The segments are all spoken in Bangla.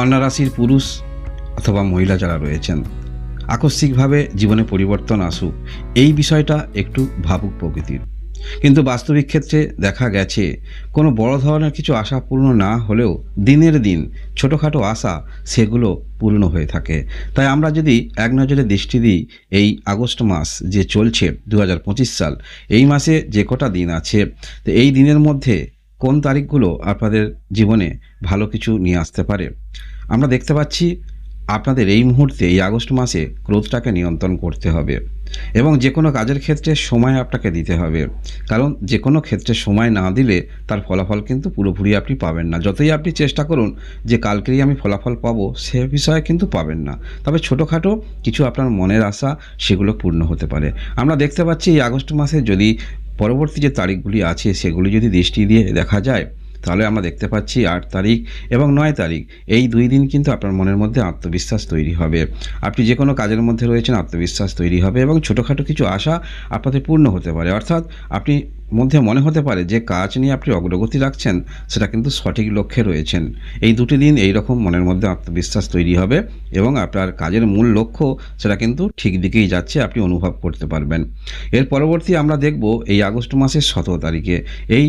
কন্যা রাশির পুরুষ অথবা মহিলা যারা রয়েছেন, আকস্মিকভাবে জীবনে পরিবর্তন আসুক, এই বিষয়টা একটু ভাবুক প্রকৃতির। কিন্তু বাস্তবিক ক্ষেত্রে দেখা গেছে, কোনো বড় ধরনের কিছু আশা পূর্ণ না হলেও দিনের দিন ছোটোখাটো আশা সেগুলো পূর্ণ হয়ে থাকে। তাই আমরা যদি এক নজরে দৃষ্টি দিই, এই আগস্ট মাস যে চলছে দু হাজার পঁচিশ সাল, এই মাসে যে কটা দিন আছে, তো এই দিনের মধ্যে কোন তারিখগুলো আপনাদের জীবনে ভালো কিছু নিয়ে আসতে পারে? আমরা দেখতে পাচ্ছি আপনাদের এই মুহূর্তে, এই আগস্ট মাসে ক্রোধটাকে নিয়ন্ত্রণ করতে হবে এবং যে কোনো কাজের ক্ষেত্রে সময় আপনাকে দিতে হবে। কারণ যে কোনো ক্ষেত্রে সময় না দিলে তার ফলাফল কিন্তু পুরোপুরি আপনি পাবেন না। যতই আপনি চেষ্টা করুন যে কালকেই আমি ফলাফল পাবো, সে বিষয়ে কিন্তু পাবেন না। তবে ছোটোখাটো কিছু আপনার মনের আশা সেগুলো পূর্ণ হতে পারে। আমরা দেখতে পাচ্ছি এই আগস্ট মাসে যদি পরবর্তী যে তারিখগুলি আছে, সেগুলি যদি দৃষ্টি দিয়ে দেখা যায়, তাহলে আমরা দেখতে পাচ্ছি আট তারিখ এবং নয় তারিখ। এই দুই দিন কিন্তু আপনার মনের মধ্যে আত্মবিশ্বাস তৈরি হবে। আপনি যে কোনো কাজের মধ্যে রয়েছেন, আত্মবিশ্বাস তৈরি হবে এবং ছোটোখাটো কিছু আশা আপনাদের পূর্ণ হতে পারে। অর্থাৎ আপনি মধ্যে মনে হতে পারে যে কাজ নিয়ে আপনি অগ্রগতি রাখছেন, সেটা কিন্তু সঠিক লক্ষ্যে রয়েছেন। এই দুটি দিন এই রকম মনের মধ্যে আত্মবিশ্বাস তৈরি হবে এবং আপনার কাজের মূল লক্ষ্য, সেটা কিন্তু ঠিক দিকেই যাচ্ছে, আপনি অনুভব করতে পারবেন। এর পরবর্তী আমরা দেখব এই আগস্ট মাসের সতেরো তারিখে। এই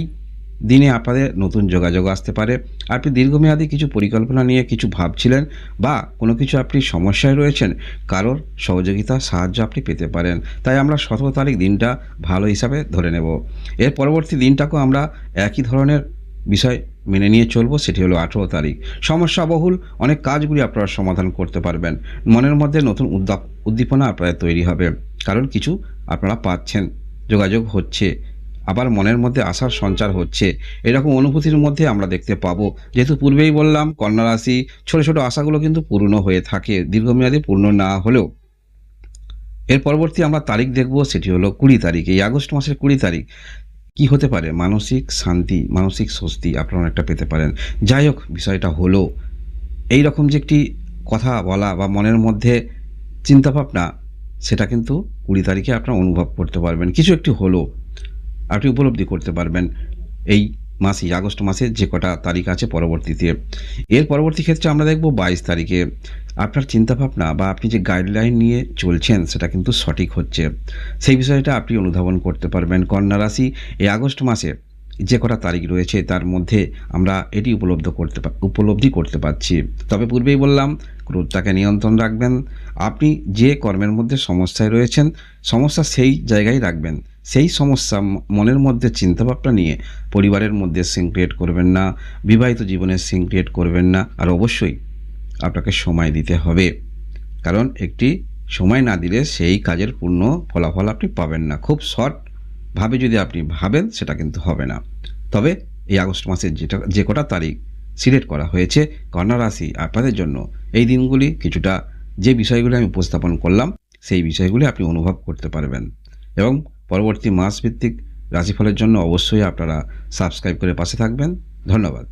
দিনে আপনাদের নতুন যোগাযোগ আসতে পারে। আপনি দীর্ঘমেয়াদী কিছু পরিকল্পনা নিয়ে কিছু ভাবছিলেন বা কোনো কিছু আপনি সমস্যায় রয়েছেন, কারোর সহযোগিতা, সাহায্য আপনি পেতে পারেন। তাই আমরা সতেরো তারিখ দিনটা ভালো হিসাবে ধরে নেব। এর পরবর্তী দিনটাকেও আমরা একই ধরনের বিষয় মেনে নিয়ে চলবো, সেটি হলো আঠেরো তারিখ। সমস্যা বহুল, অনেক কাজগুলি আপনারা সমাধান করতে পারবেন। মনের মধ্যে নতুন উদ্দীপনা আপনাদের তৈরি হবে। কারণ কিছু আপনারা পাচ্ছেন, যোগাযোগ হচ্ছে। আবার মনের মধ্যে আশার সঞ্চার হচ্ছে। এরকম অনুভূতির মধ্যে আমরা দেখতে পাবো। যেহেতু পূর্বেই বললাম, কন্যা রাশি, ছোট ছোট আশাগুলো কিন্তু পূর্ণ হয়ে থাকে, দীর্ঘমেয়াদী পূর্ণ না হলেও। এর পরবর্তী আমরা তারিখ দেখব, সেটি হলো কুড়ি তারিখ। এই আগস্ট মাসের কুড়ি তারিখ কি হতে পারে? মানসিক শান্তি, মানসিক স্বস্তি আপনারা একটা পেতে পারেন। যাই হোক, বিষয়টা হলো এই রকম যে একটি কথা বলা বা মনের মধ্যে চিন্তাভাবনা, সেটা কিন্তু কুড়ি তারিখে আপনারা অনুভব করতে পারবেন। কিছু একটি হলো আপনি উপলব্ধি করতে পারবেন এই মাসে আগস্ট মাসে যে কটা তারিখ আছে পরবর্তীতে। এর পরবর্তী ক্ষেত্রে আমরা দেখব বাইশ তারিখে আপনার চিন্তাভাবনা বা আপনি যে গাইডলাইন নিয়ে চলছেন সেটা কিন্তু সঠিক হচ্ছে। সেই বিষয়টা আপনি অনুধাবন করতে পারবেন। কন্যা রাশি, এই আগস্ট মাসে যে কটা তারিখ রয়েছে তার মধ্যে আমরা এটি উপলব্ধ করতে উপলব্ধি করতে পারছি। তবে পূর্বেই বললাম, ক্রোধটাকে নিয়ন্ত্রণ রাখবেন। আপনি যে কর্মের মধ্যে সমস্যায় রয়েছেন, সমস্যা সেই জায়গায় রাখবেন। সেই সমস্যা মনের মধ্যে চিন্তাভাবনা নিয়ে পরিবারের মধ্যে সিন ক্রিয়েট করবেন না, বিবাহিত জীবনে সিন ক্রিয়েট করবেন না, আর অবশ্যই আপনাকে সময় দিতে হবে। কারণ একটি সময় না দিলে সেই কাজের পূর্ণ ফলাফল আপনি পাবেন না। খুব শর্ট ভাবে যদি আপনি ভাবেন, সেটা কিন্তু হবে না। তবে এই আগস্ট মাসের যেটা, যে কটা তারিখ সিলেক্ট করা হয়েছে, কন্যা রাশি আপনাদের জন্য, এই দিনগুলি কিছুটা যে বিষয়গুলি আমি উপস্থাপন করলাম, সেই বিষয়গুলি আপনি অনুভব করতে পারবেন। এবং পরবর্তী মাস ভিত্তিক রাশিফলের জন্য অবশ্যই আপনারা সাবস্ক্রাইব করে পাশে থাকবেন। ধন্যবাদ।